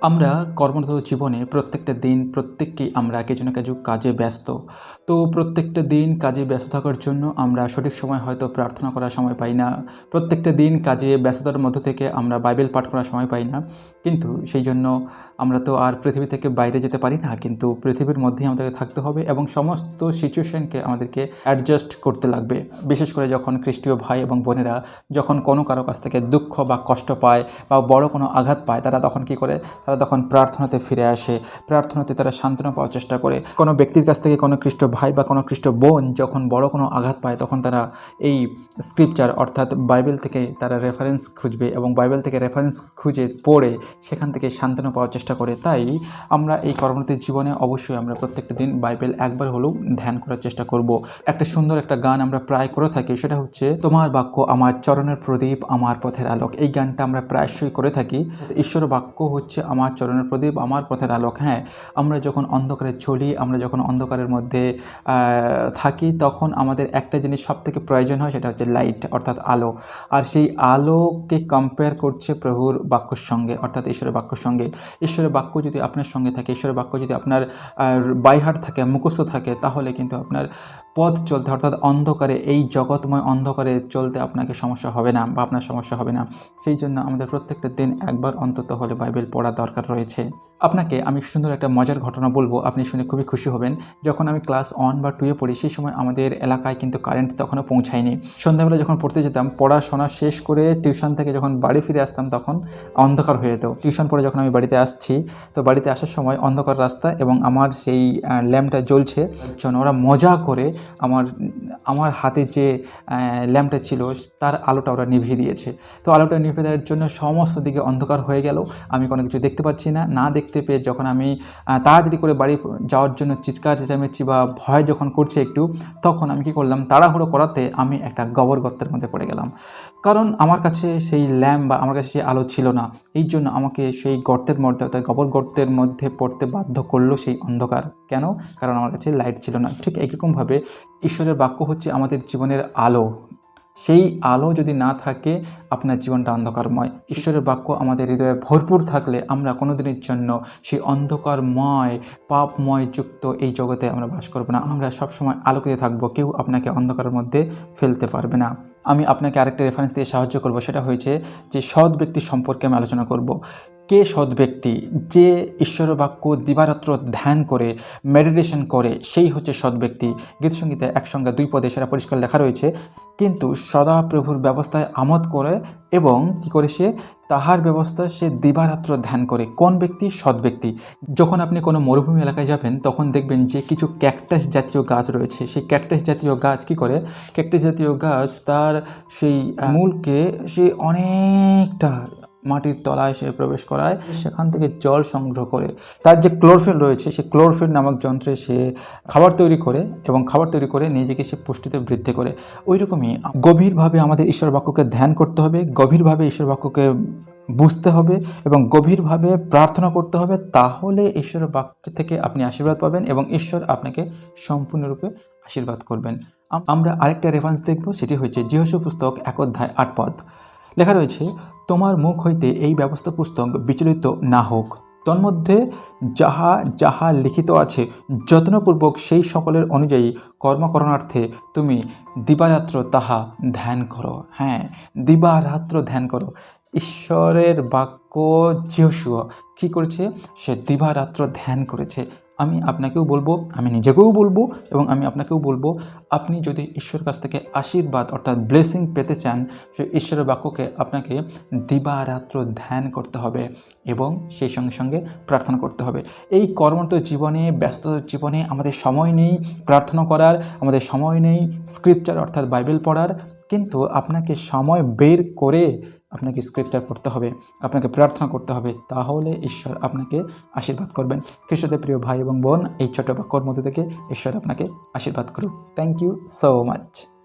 আমরা কর্মরত জীবনে প্রত্যেকটা দিন প্রত্যেককেই আমরা কিছু না কিছু কাজে ব্যস্ত। তো প্রত্যেকটা দিন কাজে ব্যস্ত থাকার জন্য আমরা সঠিক সময় হয়তো প্রার্থনা করার সময় পাই না। প্রত্যেকটা দিন কাজে ব্যস্ততার মধ্য থেকে আমরা বাইবেল পাঠ করার সময় পাই না। কিন্তু সেই জন্য আমরা তো আর পৃথিবী থেকে বাইরে যেতে পারি না, কিন্তু পৃথিবীর মধ্যেই আমাদেরকে থাকতে হবে এবং সমস্ত সিচুয়েশনকে আমাদেরকে অ্যাডজাস্ট করতে লাগবে। বিশেষ করে যখন খ্রিস্টীয় ভাই এবং বোনেরা যখন কোনো কারও কাছ থেকে দুঃখ বা কষ্ট পায় বা বড় কোনো আঘাত পায়, তারা তখন কি করে? তারা তখন প্রার্থনাতে ফিরে আসে। প্রার্থনাতে তারা সান্ত্বনা পাওয়ার চেষ্টা করে। কোনো ব্যক্তির কাছ থেকে কোনো খ্রিস্ট ভাই বা কোনো খ্রিস্ট বোন যখন বড় কোনো আঘাত পায়, তখন তারা এই স্ক্রিপচার অর্থাৎ বাইবেল থেকে তারা রেফারেন্স খুঁজবে এবং বাইবেল থেকে রেফারেন্স খুঁজে পড়ে সেখান থেকে সান্ত্বনা পাওয়ার চেষ্টা করে, তাই আমরা এই কর্মরত জীবনে অবশ্যই আমরা প্রত্যেকটা দিন বাইবেল একবার হলেও ধ্যান করার চেষ্টা করব। একটা সুন্দর একটা গান আমরা প্রায় করে থাকি, সেটা হচ্ছে, তোমার বাক্য আমার চরণের প্রদীপ, আমার পথের আলোক। এই গানটা আমরা প্রায়শই করে থাকি। ঈশ্বর বাক্য হচ্ছে, আমার চরণের প্রদীপ, আমার পথের আলোক। হ্যাঁ আমরা যখন অন্ধকারে চলি, আমরা যখন অন্ধকারের মধ্যে থাকি, তখন আমাদের একটা জিনিস সব থেকে প্রয়োজন হয়, সেটা হচ্ছে লাইট, অর্থাৎ আলো। আর সেই আলোকে কম্পেয়ার করছে প্রভুর বাক্যর সঙ্গে, অর্থাৎ ঈশ্বরের বাক্যর সঙ্গে। ঈশ্বরের বাক্য যদি আপনার সঙ্গে থাকে, ঈশ্বরের বাক্য যদি আপনার বাইহাট থাকে, মুখস্থ থাকে, তাহলে কিন্তু আপনার পথ চলতে, অর্থাৎ অন্ধকারে, এই জগৎময় অন্ধকারে চলতে আপনাকে সমস্যা হবে না বা আপনার সমস্যা হবে না। সেই জন্য আমাদের প্রত্যেকটা দিন একবার অন্তত হলে বাইবেল পড়া দরকার রয়েছে। আপনাকে আমি সুন্দর একটা মজার ঘটনা বলব, আপনি শুনে খুবই খুশি হবেন। যখন আমি ক্লাস ওয়ান বা টুয়ে পড়ি, সেই সময় আমাদের এলাকায় কিন্তু কারেন্ট তখনও পৌঁছায়নি। সন্ধ্যাবেলা যখন পড়তে যেতাম, পড়াশোনা শেষ করে টিউশন থেকে যখন বাড়ি ফিরে আসতাম, তখন অন্ধকার হয়ে যেত। টিউশন পড়ে যখন আমি বাড়িতে আসছি, তো বাড়িতে আসার সময় অন্ধকার রাস্তা এবং আমার সেই ল্যাম্পটা জ্বলছে। জন্য ওরা মজা করে আমার আমার হাতে যে ল্যাম্পটা ছিল, তার আলোটা ওরা নিভিয়ে দিয়েছে। তো আলোটা নিভিয়ে দেওয়ার জন্য সমস্ত দিকে অন্ধকার হয়ে গেল। আমি কোনো কিছু দেখতে পাচ্ছি না। না দেখতে পেয়ে যখন আমি তাড়াতাড়ি করে বাড়ি যাওয়ার জন্য চিৎকার চেঁচামেচি বা ভয় যখন করছে একটু, তখন আমি কি করলাম? তাড়াহুড়ো করাতে আমি একটা গোবর গর্তের মধ্যে পড়ে গেলাম। কারণ আমার কাছে সেই ল্যাম্প বা আমার কাছে সেই আলো ছিল না। এই জন্য আমাকে সেই গর্তের মধ্যে, অর্থাৎ গোবর গর্তের মধ্যে পড়তে বাধ্য করল সেই অন্ধকার। কেন? কারণ আমার কাছে লাইট ছিল না। ঠিক একরকমভাবে ঈশ্বরের বাক্য হচ্ছে আমাদের জীবনের আলো। সেই আলো যদি না থাকে, আপনার জীবনটা অন্ধকারময়। ঈশ্বরের বাক্য আমাদের হৃদয়ে ভরপুর থাকলে আমরা কোনো দিনের জন্য সেই অন্ধকারময়, পাপময় যুক্ত এই জগতে আমরা বাস করব না। আমরা সবসময় আলোকিত থাকব। কেউ আপনাকে অন্ধকারের মধ্যে ফেলতে পারবে না। আমি আপনাকে আরেকটা রেফারেন্স দিয়ে সাহায্য করব। সেটা হয়েছে যে সৎ ব্যক্তি সম্পর্কে আমি আলোচনা করব। কে সৎ ব্যক্তি? যে ঈশ্বরের বাক্য দিবারাত্র ধ্যান করে মেডিটেশন করে, সেই হচ্ছে সৎ ব্যক্তি। গীতসঙ্গীতে একসঙ্গে দুই পদে সেটা পরিষ্কার লেখা রয়েছে, কিন্তু সদা প্রভুর ব্যবস্থায় আমোদ করে এবং কি করে সে? তাহার ব্যবস্থা সে দিবারাত্র ধ্যান করে। কোন ব্যক্তি? সৎ ব্যক্তি। যখন আপনি কোনো মরুভূমি এলাকায় যাবেন, তখন দেখবেন যে কিছু ক্যাকটাস জাতীয় গাছ রয়েছে। সেই ক্যাকটাস জাতীয় গাছ কি করে? ক্যাকটাস জাতীয় গাছ তার সেই মূলকে সে অনেকটা মাটির তলায় সে প্রবেশ করায়, সেখান থেকে জল সংগ্রহ করে। তার যে ক্লোরোফিল রয়েছে সে ক্লোরোফিল নামক যন্ত্রে সে খাবার তৈরি করে এবং খাবার তৈরি করে নিজেকে সে পুষ্টিতে বৃদ্ধি করে। ওই রকমই গভীরভাবে আমাদের ঈশ্বর বাক্যকে ধ্যান করতে হবে, গভীরভাবে ঈশ্বর বাক্যকে বুঝতে হবে এবং গভীরভাবে প্রার্থনা করতে হবে, তাহলে ঈশ্বরের বাক্য থেকে আপনি আশীর্বাদ পাবেন এবং ঈশ্বর আপনাকে সম্পূর্ণরূপে আশীর্বাদ করবেন। আমরা আরেকটা রেফারেন্স দেখব, সেটি হচ্ছে জিহসু পুস্তক এক অধ্যায় আট পদ। লেখা রয়েছে, তোমার মুখ হইতে এই ব্যবস্থা পুস্তক বিচলিত না হোক। তন্মধ্যে, যাহা যাহা লিখিত আছে, যত্নপূর্বক সেই সকলের অনুযায়ী কর্মকরণার্থে তুমি দিবারাত্র তাহা ধ্যান করো। হ্যাঁ দিবারাত্র ধ্যান করো। ঈশ্বরের বাক্য জিহসুয়া কী করেছে? সে দিবারাত্র ধ্যান করেছে। আমি আপনাকেও বলব, আমি নিজেকেও বলব এবং আমি আপনাকেও বলব, আপনি যদি ঈশ্বরের কাছ থেকে আশীর্বাদ অর্থাৎ ব্লেসিং পেতে চান সে ঈশ্বরের বাক্যকে আপনাকে দিবারাত্র ধ্যান করতে হবে এবং সেই সঙ্গে সঙ্গে প্রার্থনা করতে হবে। এই কর্মরত জীবনে ব্যস্ত জীবনে আমাদের সময় নেই প্রার্থনা করার, আমাদের সময় নেই স্ক্রিপচার অর্থাৎ বাইবেল পড়ার কিন্তু আপনাকে সময় বের করে আপনাকে স্ক্রিপ্টটা পড়তে হবে, আপনাকে প্রার্থনা করতে হবে, তাহলে ঈশ্বর আপনাকে আশীর্বাদ করবেন। খ্রিস্টদের প্রিয় ভাই এবং বোন, এই ছোটো বাক্যর মধ্যে থেকে ঈশ্বর আপনাকে আশীর্বাদ করুক। Thank you so much